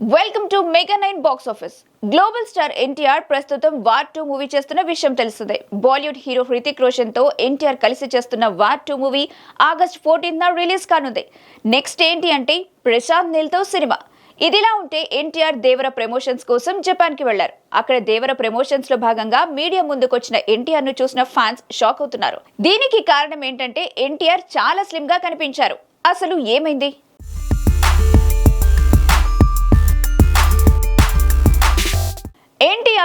Welcome to mega nine box office global star NTR ప్రస్తుతం war two movie చేస్తున్న విషయం తెలుస్తుంది. బాలీవుడ్ హీరో హృతిక్ రోషన్తో ఎన్టీఆర్ కలిసి చేస్తున్న war two movie August fourteenth release కానుంది. నెక్స్ట్ ఏంటి అంటే ప్రశాంత్ నీల్తో సినిమా. ఇదిలా ఉంటే ఎన్టీఆర్ దేవర ప్రమోషన్స్ కోసం జపాన్కి వెళ్ళారు. అక్కడ దేవర ప్రమోషన్స్లో భాగంగా మీడియా ముందుకొచ్చిన ఎన్టీఆర్ను చూసిన ఫ్యాన్స్ షాక్ అవుతున్నారు. దీనికి కారణం ఏంటంటే ఎన్టీఆర్ చాలా స్లిమ్గా కనిపించారు. అసలు ఏమైంది?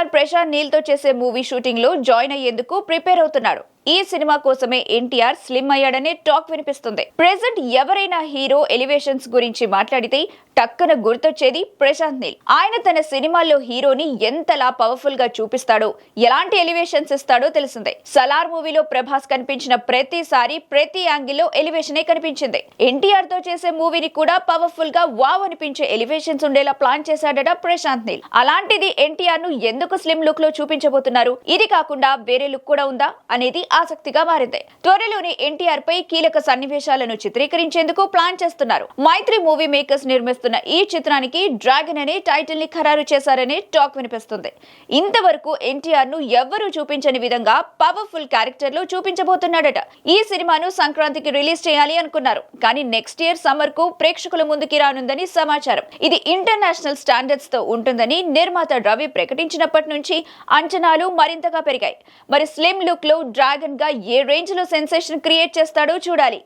ఎన్టీఆర్ ప్రశాంత్ నీల్తో చేసే మూవీ షూటింగ్లో జాయిన్ అయ్యేందుకు ప్రిపేర్ అవుతున్నాడు ఈ సినిమా కోసమే ఎన్టీఆర్ స్లిమ్ అయ్యాడనే టాక్ వినిపిస్తుంది. ప్రెసెంట్ ఎవరైనా హీరో ఎలివేషన్స్ గురించి మాట్లాడితే టక్కున గుర్తొచ్చేది ప్రశాంత్ నీల్. ఆయన తన సినిమాల్లో హీరోని ఎంతలా పవర్ఫుల్గా చూపిస్తాడో ఎలాంటి ఎలివేషన్స్ ఇస్తాడో తెలిసిందే. సలార్ మూవీలో ప్రభాస్ కనిపించిన ప్రతిసారి ప్రతి యాంగిల్లో ఎలివేషనే కనిపించింది. ఎన్టీఆర్తో చేసే మూవీని కూడా పవర్ఫుల్గా వావ్ అనిపించే ఎలివేషన్స్ ఉండేలా ప్లాన్ చేశాడట ప్రశాంత్ నీల్. అలాంటిది ఎన్టీఆర్ను ఎందుకు స్లిమ్ లుక్లో చూపించబోతున్నారు? ఇది కాకుండా వేరే లుక్ కూడా ఉందా? అనేది ఆసక్తిగా మారింది. త్వరలోనే ఎన్టీఆర్ పై కీలక సన్నివేశాలను చిత్రీకరించేందుకు ప్లాన్ చేస్తున్నారు. మైత్రి మూవీ మేకర్స్ నిర్మిస్తున్న ఈ చిత్రానికి డ్రాగన్ అనే టైటిల్ని ఖరారు చేశారనే టాక్ వినిపిస్తుంది. ఇంతవరకు ఎన్టీఆర్ను ఎవ్వరూ చూపించని విధంగా పవర్ఫుల్ క్యారెక్టర్లో చూపించబోతున్నాడట. ఈ సినిమాను సంక్రాంతికి రిలీజ్ చేయాలి అనుకున్నారు. కానీ నెక్స్ట్ ఇయర్ సమ్మర్కు ప్రేక్షకుల ముందుకి రానుందని సమాచారం. ఇది ఇంటర్నేషనల్ స్టాండర్డ్స్తో ఉంటుందని నిర్మాత రవి ప్రకటించినప్పటి నుంచి అంచనాలు మరింతగా పెరిగాయి. మరి స్లిమ్ లుక్లో డ్రాగన్గా ఏ రేంజ్లో సెన్సేషన్ క్రియేట్ చేస్తాడో చూడాలి.